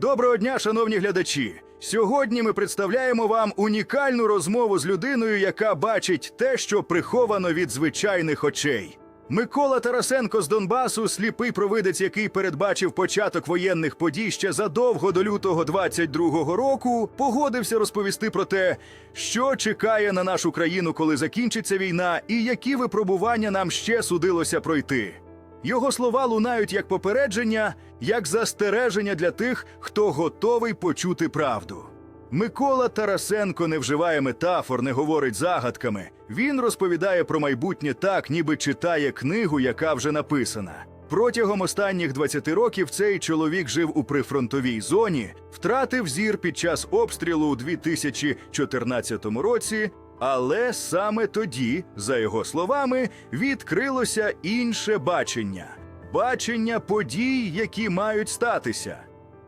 Доброго дня, шановні глядачі! Сьогодні ми представляємо вам унікальну розмову з людиною, яка бачить те, що приховано від звичайних очей. Микола Тарасенко з Донбасу, сліпий провидець, який передбачив початок воєнних подій ще задовго до лютого 22-го року, погодився розповісти про те, що чекає на нашу країну, коли закінчиться війна, і які випробування нам ще судилося пройти. Його слова лунають як попередження, як застереження для тих, хто готовий почути правду. Микола Тарасенко не вживає метафор, не говорить загадками. Він розповідає про майбутнє так, ніби читає книгу, яка вже написана. Протягом останніх 20 років цей чоловік жив у прифронтовій зоні, втратив зір під час обстрілу у 2014 році. Але саме тоді, за його словами, відкрилося інше бачення бачення подій, які мають статися.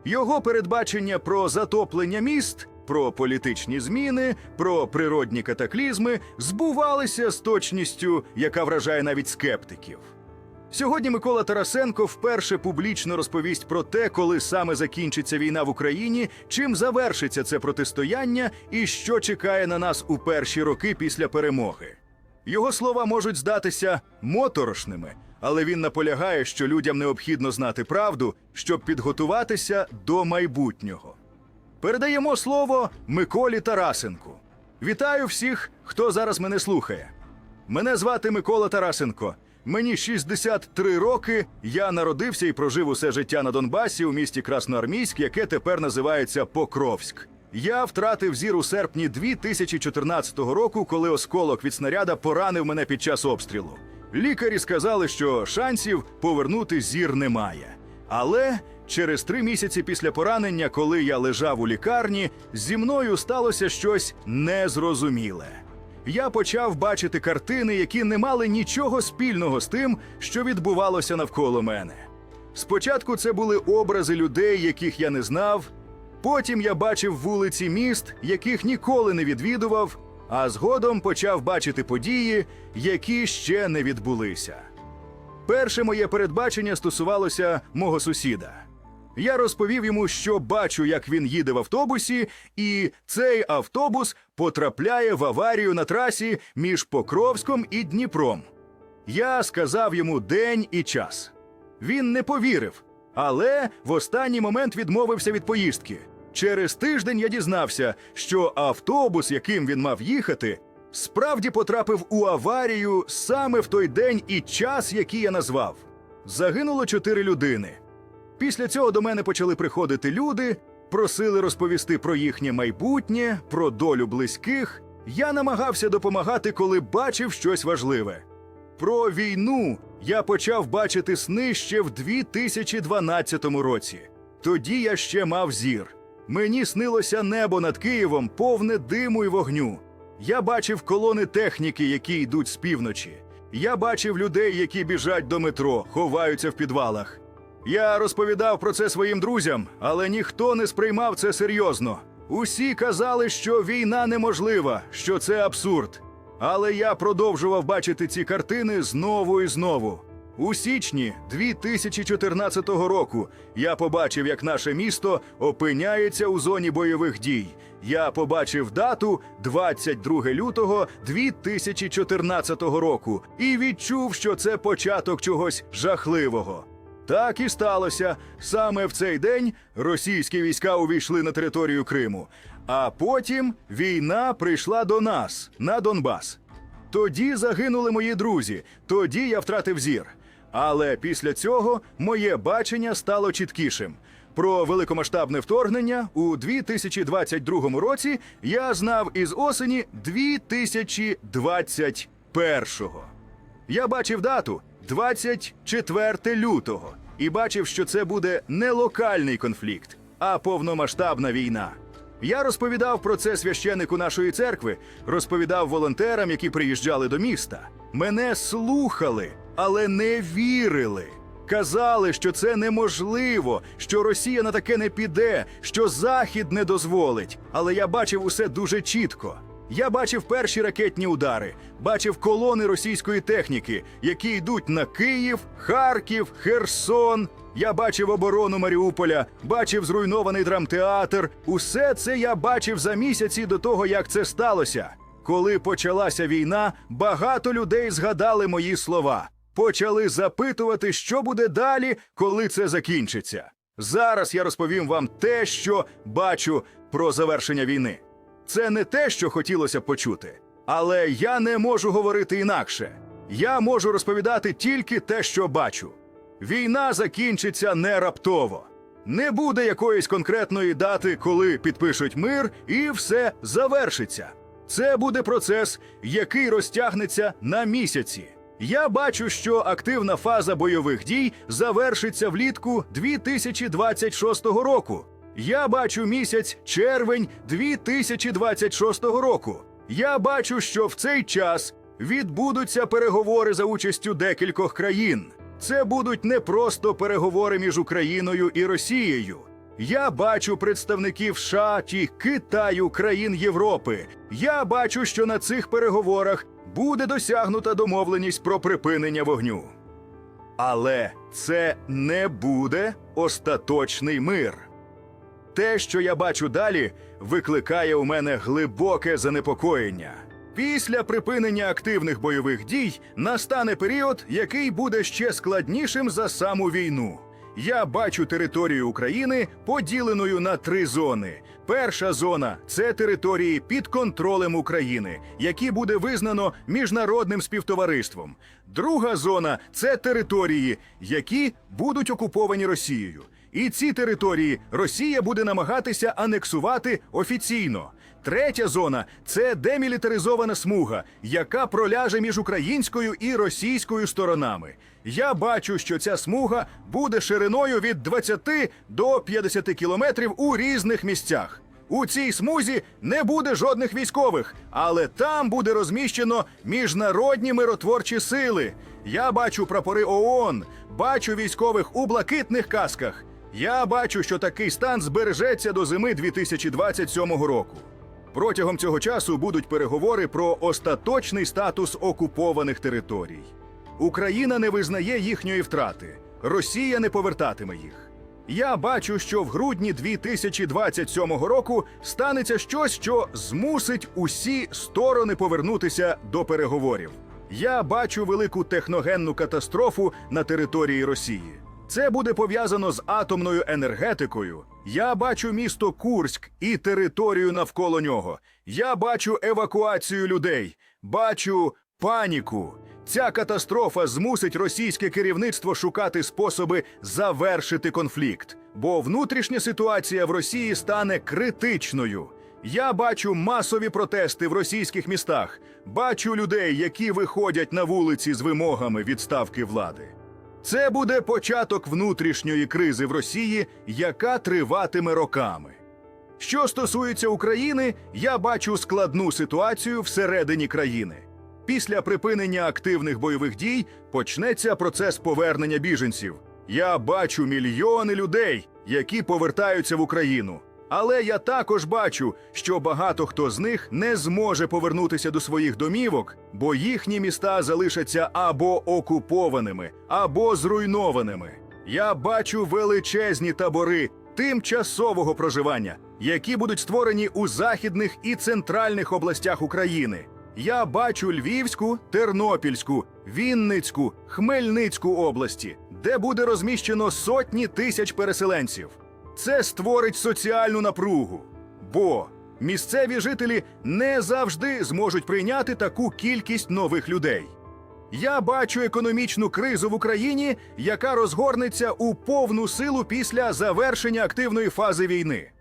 Його передбачення про затоплення міст, про політичні зміни, про природні катаклізми збувалися з точністю, яка вражає навіть скептиків. Сьогодні Микола Тарасенко вперше публічно розповість про те, коли саме закінчиться війна в Україні, чим завершиться це протистояння і що чекає на нас у перші роки після перемоги. Його слова можуть здатися моторошними, але він наполягає, що людям необхідно знати правду, щоб підготуватися до майбутнього. Передаємо слово Миколі Тарасенку. Вітаю всіх, хто зараз мене слухає. Мене звати Микола Тарасенко. Мені 63 роки. Я народився і прожив усе життя на Донбасі у місті Красноармійськ, яке тепер називається Покровськ. Я втратив зір у серпні 2014 року, коли осколок від снаряда поранив мене під час обстрілу. Лікарі сказали, що шансів повернути зір немає. Але через три місяці після поранення, коли я лежав у лікарні, зі мною сталося щось незрозуміле. Я почав бачити картини, які не мали нічого спільного з тим, що відбувалося навколо мене. Спочатку це були образи людей, яких я не знав. Потім я бачив вулиці міст, яких ніколи не відвідував, а згодом почав бачити події, які ще не відбулися. Перше моє передбачення стосувалося мого сусіда. Я розповів йому, що бачу, як він їде в автобусі, і цей автобус потрапляє в аварію на трасі між Покровськом і Дніпром. Я сказав йому день і час. Він не повірив, але в останній момент відмовився від поїздки. Через тиждень я дізнався, що автобус, яким він мав їхати, справді потрапив у аварію саме в той день і час, який я назвав. Загинуло чотири людини. Після цього до мене почали приходити люди, просили розповісти про їхнє майбутнє, про долю близьких. Я намагався допомагати, коли бачив щось важливе. Про війну я почав бачити сни ще в 2012 році. Тоді я ще мав зір. Мені снилося небо над Києвом, повне диму і вогню. Я бачив колони техніки, які йдуть з півночі. Я бачив людей, які біжать до метро, ховаються в підвалах. Я розповідав про це своїм друзям, але ніхто не сприймав це серйозно. Усі казали, що війна неможлива, що це абсурд. Але я продовжував бачити ці картини знову і знову. У січні 2014 року я побачив, як наше місто опиняється у зоні бойових дій. Я побачив дату 22 лютого 2014 року і відчув, що це початок чогось жахливого. Так і сталося. Саме в цей день російські війська увійшли на територію Криму, а потім війна прийшла до нас на Донбас. Тоді загинули мої друзі, тоді я втратив зір. Але після цього моє бачення стало чіткішим. Про великомасштабне вторгнення у 2022 році я знав із осені 2021-го. Я бачив дату 24 лютого і бачив, що це буде не локальний конфлікт, а повномасштабна війна. Я розповідав про це священику нашої церкви, розповідав волонтерам, які приїжджали до міста. Мене слухали, але не вірили. Казали, що це неможливо, що Росія на таке не піде, що Захід не дозволить. Але я бачив усе дуже чітко. Я бачив перші ракетні удари, бачив колони російської техніки, які йдуть на Київ, Харків, Херсон. Я бачив оборону Маріуполя, бачив зруйнований драмтеатр. Усе це я бачив за місяці до того, як це сталося. Коли почалася війна, багато людей згадали мої слова. Почали запитувати, що буде далі, коли це закінчиться. Зараз я розповім вам те, що бачу про завершення війни. Це не те, що хотілося почути, але я не можу говорити інакше. Я можу розповідати тільки те, що бачу. Війна закінчиться не раптово. Не буде якоїсь конкретної дати, коли підпишуть мир, і все завершиться. Це буде процес, який розтягнеться на місяці. Я бачу, що активна фаза бойових дій завершиться влітку 2026 року. Я бачу місяць червень 2026 року. Я бачу, що в цей час відбудуться переговори за участю декількох країн. Це будуть не просто переговори між Україною і Росією. Я бачу представників США, ті Китаю, країн Європи. Я бачу, що на цих переговорах буде досягнута домовленість про припинення вогню. Але це не буде остаточний мир. Те, що я бачу далі, викликає у мене глибоке занепокоєння. Після припинення активних бойових дій настане період, який буде ще складнішим за саму війну. Я бачу територію України поділеною на три зони. Перша зона це території під контролем України, які буде визнано міжнародним співтовариством. Друга зона це території, які будуть окуповані Росією. І ці території Росія буде намагатися анексувати офіційно. Третя зона це демілітаризована смуга, яка проляже між українською і російською сторонами. Я бачу, що ця смуга буде шириною від 20 до 50 кілометрів у різних місцях. У цій смузі не буде жодних військових, але там буде розміщено міжнародні миротворчі сили. Я бачу прапори ООН, бачу військових у блакитних касках. Я бачу, що такий стан збережеться до зими 2027 року. Протягом цього часу будуть переговори про остаточний статус окупованих територій. Україна не визнає їхньої втрати, Росія не повертатиме їх. Я бачу, що в грудні 2027 року станеться щось, що змусить усі сторони повернутися до переговорів. Я бачу велику техногенну катастрофу на території Росії. Це буде пов'язано з атомною енергетикою. Я бачу місто Курськ і територію навколо нього. Я бачу евакуацію людей, бачу паніку. Ця катастрофа змусить російське керівництво шукати способи завершити конфлікт, бо внутрішня ситуація в Росії стане критичною. Я бачу масові протести в російських містах, бачу людей, які виходять на вулиці з вимогами відставки влади. Це буде початок внутрішньої кризи в Росії, яка триватиме роками. Що стосується України, я бачу складну ситуацію всередині країни. Після припинення активних бойових дій почнеться процес повернення біженців. Я бачу мільйони людей, які повертаються в Україну. Але я також бачу, що багато хто з них не зможе повернутися до своїх домівок, бо їхні міста залишаться або окупованими, або зруйнованими. Я бачу величезні табори тимчасового проживання, які будуть створені у західних і центральних областях України. Я бачу Львівську, Тернопільську, Вінницьку, Хмельницьку області, де буде розміщено сотні тисяч переселенців. Це створить соціальну напругу, бо місцеві жителі не завжди зможуть прийняти таку кількість нових людей. Я бачу економічну кризу в Україні, яка розгорнеться у повну силу після завершення активної фази війни.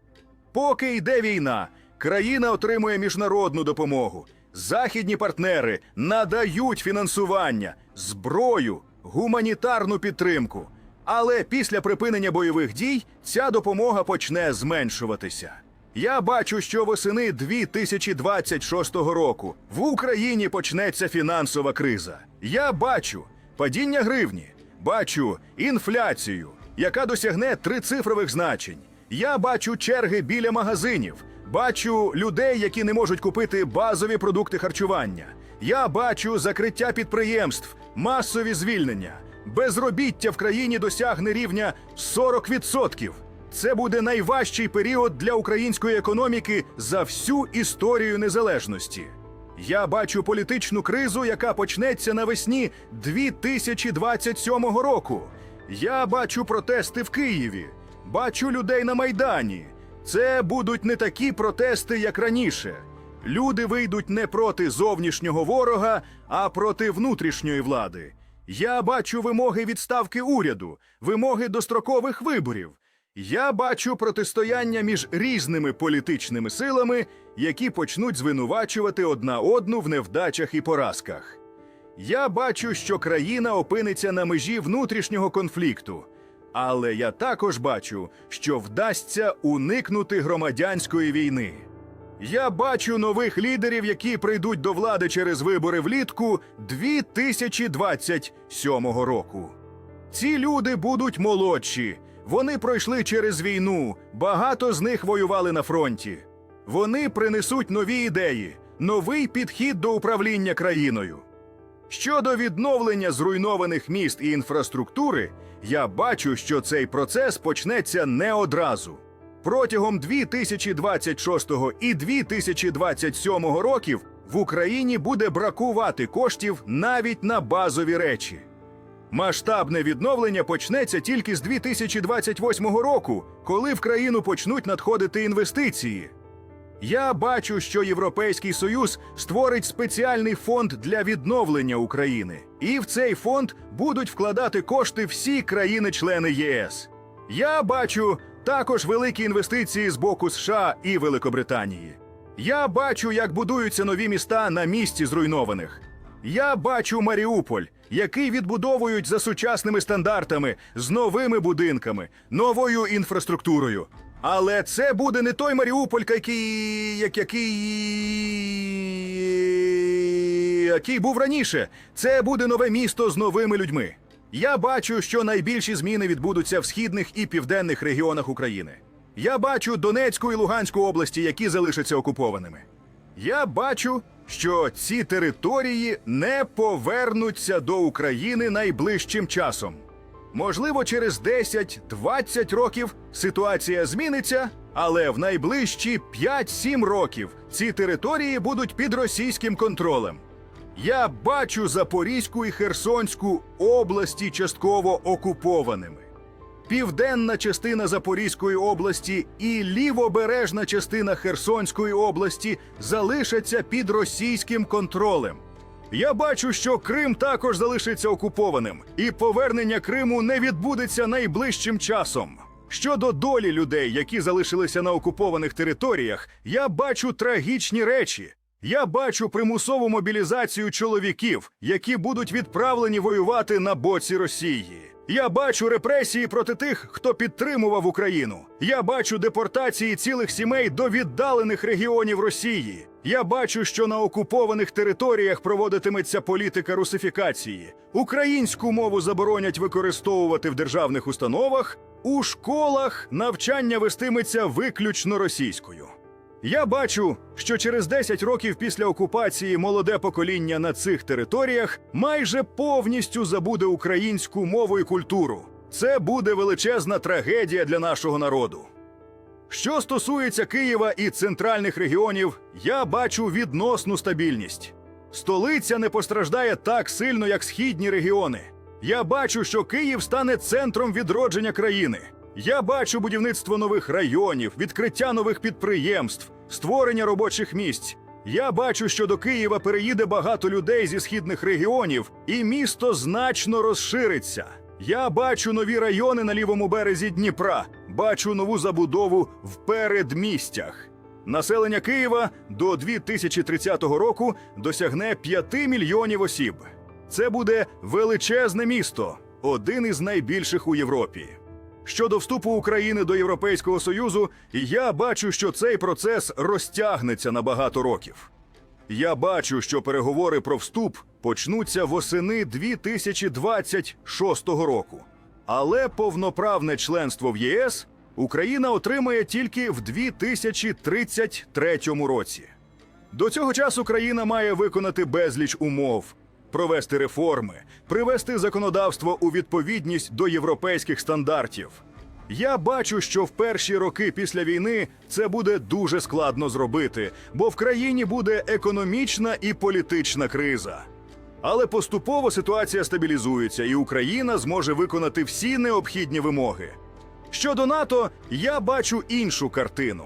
Поки йде війна, країна отримує міжнародну допомогу. Західні партнери надають фінансування, зброю, гуманітарну підтримку. Але після припинення бойових дій ця допомога почне зменшуватися. Я бачу, що восени 2026 року в Україні почнеться фінансова криза. Я бачу падіння гривні, бачу інфляцію, яка досягне трицифрових значень. Я бачу черги біля магазинів, Бачу людей, які не можуть купити базові продукти харчування. Я бачу закриття підприємств, масові звільнення. Безробіття в країні досягне рівня 40%. Це буде найважчий період для української економіки за всю історію незалежності. Я бачу політичну кризу, яка почнеться навесні 2027 року. Я бачу протести в Києві, бачу людей на Майдані. Це будуть не такі протести, як раніше. Люди вийдуть не проти зовнішнього ворога, а проти внутрішньої влади. Я бачу вимоги відставки уряду, вимоги дострокових виборів. Я бачу протистояння між різними політичними силами, які почнуть звинувачувати одна одну в невдачах і поразках. Я бачу, що країна опиниться на межі внутрішнього конфлікту. Але я також бачу, що вдасться уникнути громадянської війни. Я бачу нових лідерів, які прийдуть до влади через вибори влітку 2027 року. Ці люди будуть молодші. Вони пройшли через війну, багато з них воювали на фронті. Вони принесуть нові ідеї, новий підхід до управління країною. Щодо відновлення зруйнованих міст і інфраструктури, я бачу, що цей процес почнеться не одразу. Протягом 2026 і 2027 років в Україні буде бракувати коштів навіть на базові речі. Масштабне відновлення почнеться тільки з 2028 року, коли в країну почнуть надходити інвестиції. Я бачу, що Європейський Союз створить спеціальний фонд для відновлення України, і в цей фонд будуть вкладати кошти всі країни-члени ЄС. Я бачу також великі інвестиції з боку США і Великобританії. Я бачу, як будуються нові міста на місці зруйнованих. Я бачу Маріуполь, який відбудовують за сучасними стандартами, з новими будинками, новою інфраструктурою. Але це буде не той Маріуполь, який, як який, який був раніше. Це буде нове місто з новими людьми. Я бачу, що найбільші зміни відбудуться в східних і південних регіонах України. Я бачу Донецьку і Луганську області, які залишаться окупованими. Я бачу, що ці території не повернуться до України найближчим часом. Можливо, через 10-20 років ситуація зміниться, але в найближчі 5-7 років ці території будуть під російським контролем. Я бачу Запорізьку і Херсонську області частково окупованими. Південна частина Запорізької області і лівобережна частина Херсонської області залишаться під російським контролем. Я бачу, що Крим також залишиться окупованим, і повернення Криму не відбудеться найближчим часом. Щодо долі людей, які залишилися на окупованих територіях, я бачу трагічні речі. Я бачу примусову мобілізацію чоловіків, які будуть відправлені воювати на боці Росії. Я бачу репресії проти тих, хто підтримував Україну. Я бачу депортації цілих сімей до віддалених регіонів Росії. Я бачу, що на окупованих територіях проводитиметься політика русифікації. Українську мову заборонять використовувати в державних установах. У школах навчання вестиметься виключно російською. Я бачу, що через 10 років після окупації молоде покоління на цих територіях майже повністю забуде українську мову і культуру. Це буде величезна трагедія для нашого народу. Що стосується Києва і центральних регіонів, я бачу відносну стабільність. Столиця не постраждає так сильно, як східні регіони. Я бачу, що Київ стане центром відродження країни. Я бачу будівництво нових районів, відкриття нових підприємств, створення робочих місць. Я бачу, що до Києва переїде багато людей зі східних регіонів, і місто значно розшириться. Я бачу нові райони на лівому березі Дніпра, бачу нову забудову в передмістях. Населення Києва до 2030 року досягне 5 мільйонів осіб. Це буде величезне місто, один із найбільших у Європі. Щодо вступу України до Європейського Союзу, я бачу, що цей процес розтягнеться на багато років. Я бачу, що переговори про вступ почнуться восени 2026 року. Але повноправне членство в ЄС Україна отримає тільки в 2033 році. До цього часу країна має виконати безліч умов, провести реформи, привести законодавство у відповідність до європейських стандартів. Я бачу, що в перші роки після війни це буде дуже складно зробити, бо в країні буде економічна і політична криза. Але поступово ситуація стабілізується, і Україна зможе виконати всі необхідні вимоги. Щодо НАТО, я бачу іншу картину.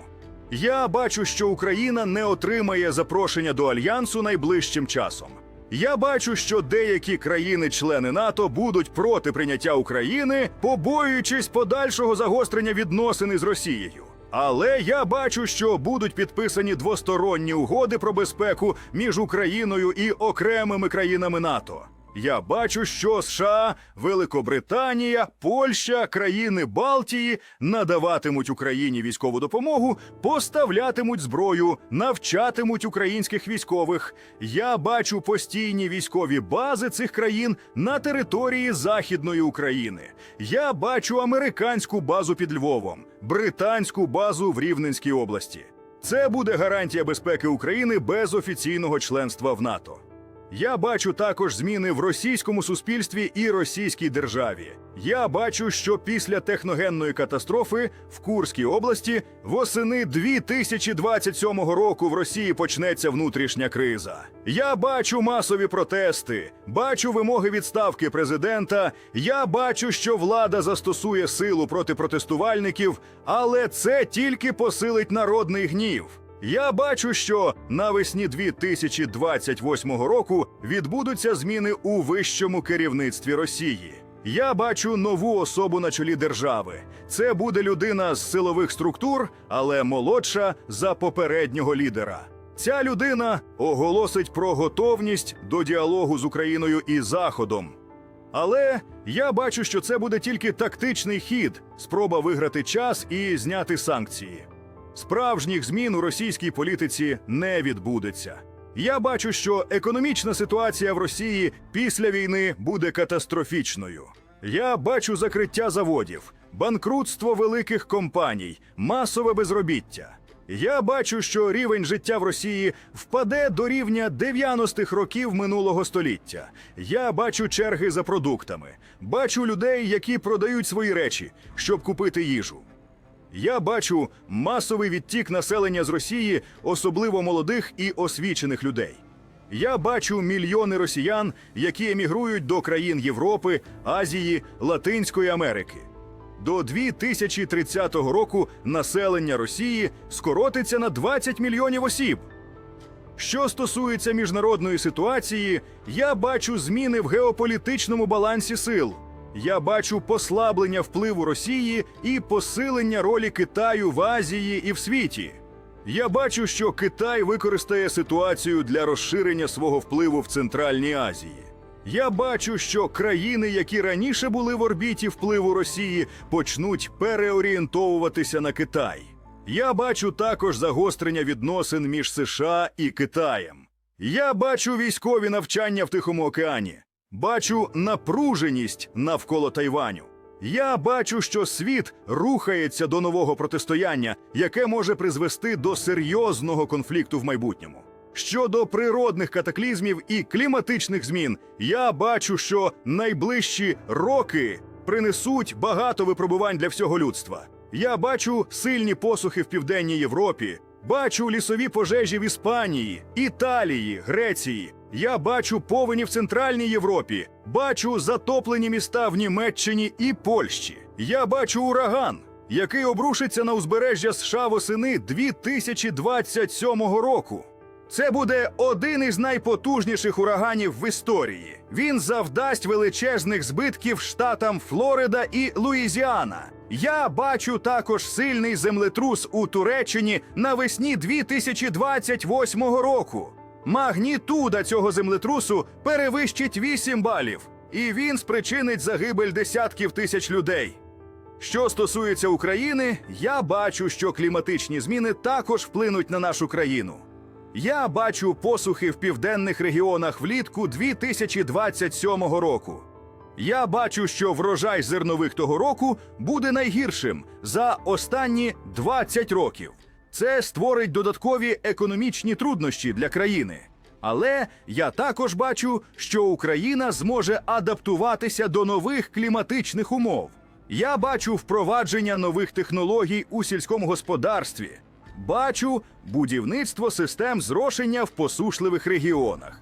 Я бачу, що Україна не отримає запрошення до альянсу найближчим часом. Я бачу, що деякі країни-члени НАТО будуть проти прийняття України, побоюючись подальшого загострення відносин із Росією. Але я бачу, що будуть підписані двосторонні угоди про безпеку між Україною і окремими країнами НАТО. Я бачу, що США, Великобританія, Польща, країни Балтії надаватимуть Україні військову допомогу, поставлятимуть зброю, навчатимуть українських військових. Я бачу постійні військові бази цих країн на території Західної України. Я бачу американську базу під Львовом, британську базу в Рівненській області. Це буде гарантія безпеки України без офіційного членства в НАТО. Я бачу також зміни в російському суспільстві і російській державі. Я бачу, що після техногенної катастрофи в Курській області восени 2027 року в Росії почнеться внутрішня криза. Я бачу масові протести, бачу вимоги відставки президента. Я бачу, що влада застосує силу проти протестувальників, але це тільки посилить народний гнів. Я бачу, що навесні 2028 року відбудуться зміни у вищому керівництві Росії. Я бачу нову особу на чолі держави. Це буде людина з силових структур, але молодша за попереднього лідера. Ця людина оголосить про готовність до діалогу з Україною і Заходом. Але я бачу, що це буде тільки тактичний хід, спроба виграти час і зняти санкції. Справжніх змін у російській політиці не відбудеться. Я бачу, що економічна ситуація в Росії після війни буде катастрофічною. Я бачу закриття заводів, банкрутство великих компаній, масове безробіття. Я бачу, що рівень життя в Росії впаде до рівня 90-х років минулого століття. Я бачу черги за продуктами, бачу людей, які продають свої речі, щоб купити їжу. Я бачу масовий відтік населення з Росії, особливо молодих і освічених людей. Я бачу мільйони росіян, які емігрують до країн Європи, Азії, Латинської Америки. До 2030 року населення Росії скоротиться на 20 мільйонів осіб. Що стосується міжнародної ситуації, я бачу зміни в геополітичному балансі сил. Я бачу послаблення впливу Росії і посилення ролі Китаю в Азії і в світі. Я бачу, що Китай використає ситуацію для розширення свого впливу в Центральній Азії. Я бачу, що країни, які раніше були в орбіті впливу Росії, почнуть переорієнтовуватися на Китай. Я бачу також загострення відносин між США і Китаєм. Я бачу військові навчання в Тихому океані. Бачу напруженість навколо Тайваню. Я бачу, що світ рухається до нового протистояння, яке може призвести до серйозного конфлікту в майбутньому. Щодо природних катаклізмів і кліматичних змін, я бачу, що найближчі роки принесуть багато випробувань для всього людства. Я бачу сильні посухи в південній Європі, бачу лісові пожежі в Іспанії, Італії, Греції. Я бачу повені в Центральній Європі, бачу затоплені міста в Німеччині і Польщі. Я бачу ураган, який обрушиться на узбережжя США восени 2027 року. Це буде один із найпотужніших ураганів в історії. Він завдасть величезних збитків штатам Флорида і Луїзіана. Я бачу також сильний землетрус у Туреччині навесні 2028 року. Магнітуда цього землетрусу перевищить 8 балів, і він спричинить загибель десятків тисяч людей. Що стосується України, я бачу, що кліматичні зміни також вплинуть на нашу країну. Я бачу посухи в південних регіонах влітку 2027 року. Я бачу, що врожай зернових того року буде найгіршим за останні 20 років. Це створить додаткові економічні труднощі для країни. Але я також бачу, що Україна зможе адаптуватися до нових кліматичних умов. Я бачу впровадження нових технологій у сільському господарстві. Бачу будівництво систем зрошення в посушливих регіонах.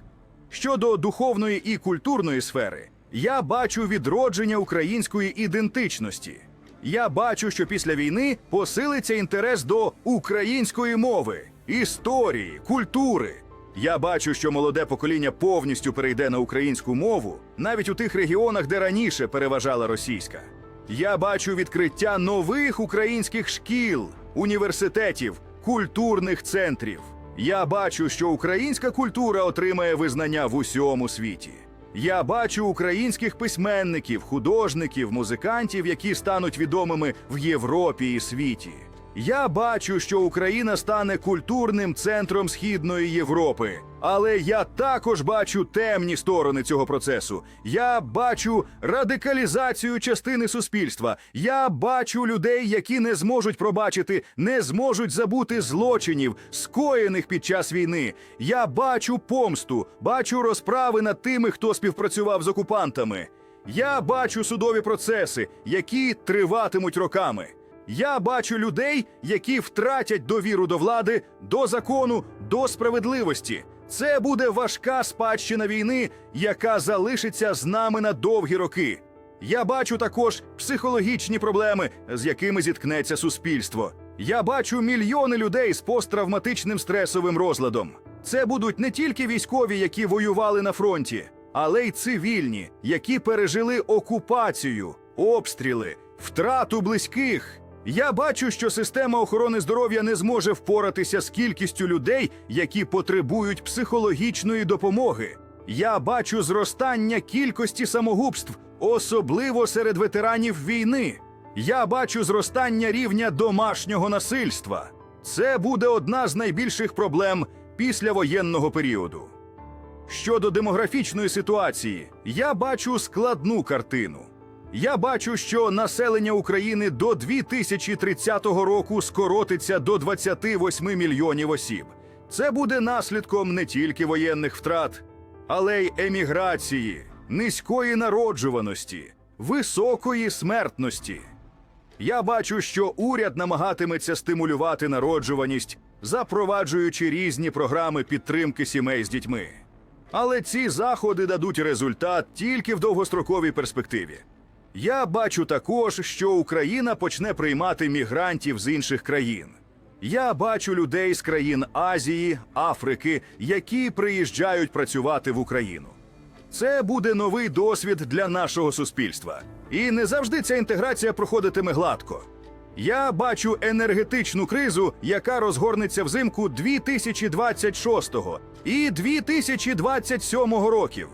Щодо духовної і культурної сфери, я бачу відродження української ідентичності. Я бачу, що після війни посилиться інтерес до української мови, історії, культури. Я бачу, що молоде покоління повністю перейде на українську мову, навіть у тих регіонах, де раніше переважала російська. Я бачу відкриття нових українських шкіл, університетів, культурних центрів. Я бачу, що українська культура отримає визнання в усьому світі. Я бачу українських письменників, художників, музикантів, які стануть відомими в Європі і світі. Я бачу, що Україна стане культурним центром Східної Європи. Але я також бачу темні сторони цього процесу. Я бачу радикалізацію частини суспільства. Я бачу людей, які не зможуть пробачити, не зможуть забути злочинів, скоєних під час війни. Я бачу помсту, бачу розправи над тими, хто співпрацював з окупантами. Я бачу судові процеси, які триватимуть роками. Я бачу людей, які втратять довіру до влади, до закону, до справедливості. Це буде важка спадщина війни, яка залишиться з нами на довгі роки. Я бачу також психологічні проблеми, з якими зіткнеться суспільство. Я бачу мільйони людей з посттравматичним стресовим розладом. Це будуть не тільки військові, які воювали на фронті, але й цивільні, які пережили окупацію, обстріли, втрату близьких. Я бачу, що система охорони здоров'я не зможе впоратися з кількістю людей, які потребують психологічної допомоги. Я бачу зростання кількості самогубств, особливо серед ветеранів війни. Я бачу зростання рівня домашнього насильства. Це буде одна з найбільших проблем післявоєнного періоду. Щодо демографічної ситуації, я бачу складну картину. Я бачу, що населення України до 2030 року скоротиться до 28 мільйонів осіб. Це буде наслідком не тільки воєнних втрат, але й еміграції, низької народжуваності, високої смертності. Я бачу, що уряд намагатиметься стимулювати народжуваність, запроваджуючи різні програми підтримки сімей з дітьми. Але ці заходи дадуть результат тільки в довгостроковій перспективі. Я бачу також, що Україна почне приймати мігрантів з інших країн. Я бачу людей з країн Азії, Африки, які приїжджають працювати в Україну. Це буде новий досвід для нашого суспільства. І не завжди ця інтеграція проходитиме гладко. Я бачу енергетичну кризу, яка розгорнеться взимку 2026 і 2027 років.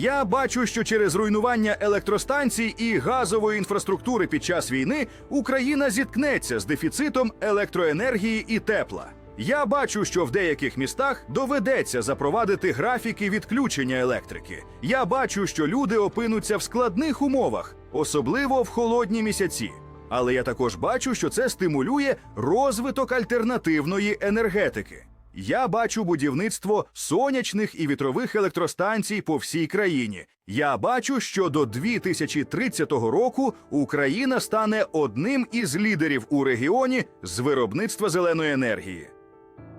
Я бачу, що через руйнування електростанцій і газової інфраструктури під час війни Україна зіткнеться з дефіцитом електроенергії і тепла. Я бачу, що в деяких містах доведеться запровадити графіки відключення електрики. Я бачу, що люди опинуться в складних умовах, особливо в холодні місяці. Але я також бачу, що це стимулює розвиток альтернативної енергетики. Я бачу будівництво сонячних і вітрових електростанцій по всій країні. Я бачу, що до 2030 року Україна стане одним із лідерів у регіоні з виробництва зеленої енергії.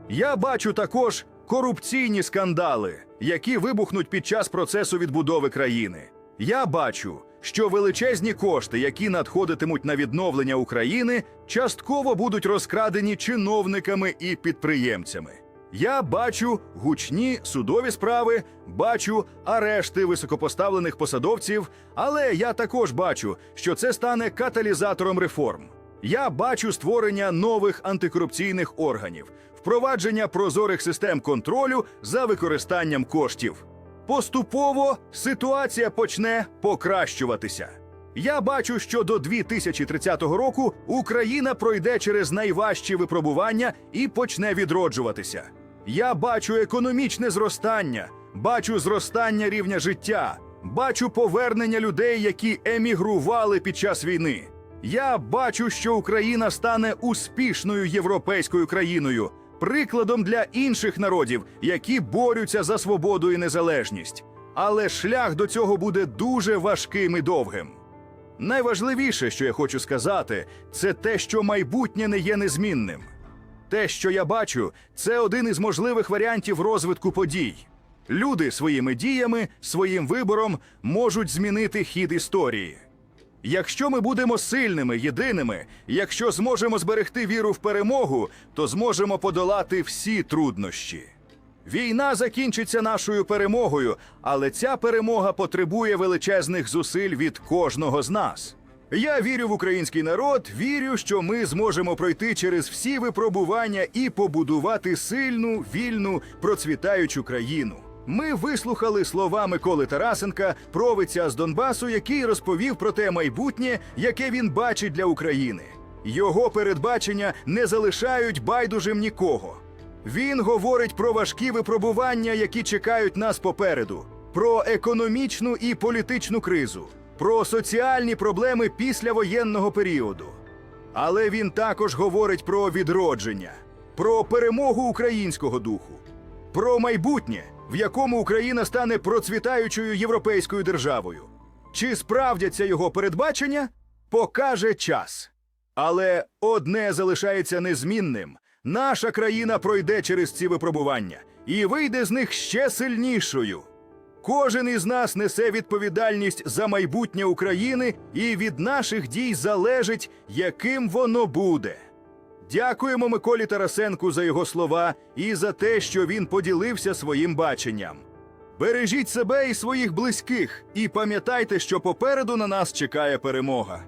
Я бачу також корупційні скандали, які вибухнуть під час процесу відбудови країни. Я бачу, що величезні кошти, які надходитимуть на відновлення України, частково будуть розкрадені чиновниками і підприємцями. Я бачу гучні судові справи, бачу арешти високопоставлених посадовців, але я також бачу, що це стане каталізатором реформ. Я бачу створення нових антикорупційних органів, впровадження прозорих систем контролю за використанням коштів. Поступово ситуація почне покращуватися. Я бачу, що до 2030 року Україна пройде через найважчі випробування і почне відроджуватися. Я бачу економічне зростання, бачу зростання рівня життя, Бачу повернення людей, які емігрували під час війни. Я бачу, що Україна стане успішною європейською країною, прикладом для інших народів, які борються за свободу і незалежність. Але шлях до цього буде дуже важким і довгим. Найважливіше, що я хочу сказати, це те, що майбутнє не є незмінним. Те, що я бачу, це один із можливих варіантів розвитку подій. Люди своїми діями, своїм вибором можуть змінити хід історії. Якщо ми будемо сильними, єдиними, якщо зможемо зберегти віру в перемогу, то зможемо подолати всі труднощі. Війна закінчиться нашою перемогою, але ця перемога потребує величезних зусиль від кожного з нас. Я вірю в український народ, вірю, що ми зможемо пройти через всі випробування і побудувати сильну, вільну, процвітаючу країну. Ми вислухали слова Миколи Тарасенка, провиця з Донбасу, який розповів про те майбутнє, яке він бачить для України. Його передбачення не залишають байдужим нікого. Він говорить про важкі випробування, які чекають нас попереду, про економічну і політичну кризу, про соціальні проблеми післявоєнного періоду. Але він також говорить про відродження, про перемогу українського духу, про майбутнє, в якому Україна стане процвітаючою європейською державою. Чи справдяться його передбачення, покаже час. Але одне залишається незмінним: наша країна пройде через ці випробування і вийде з них ще сильнішою. Кожен із нас несе відповідальність за майбутнє України, і від наших дій залежить, яким воно буде. Дякуємо Миколі Тарасенку за його слова і за те, що він поділився своїм баченням. Бережіть себе і своїх близьких, і пам'ятайте, що попереду на нас чекає перемога.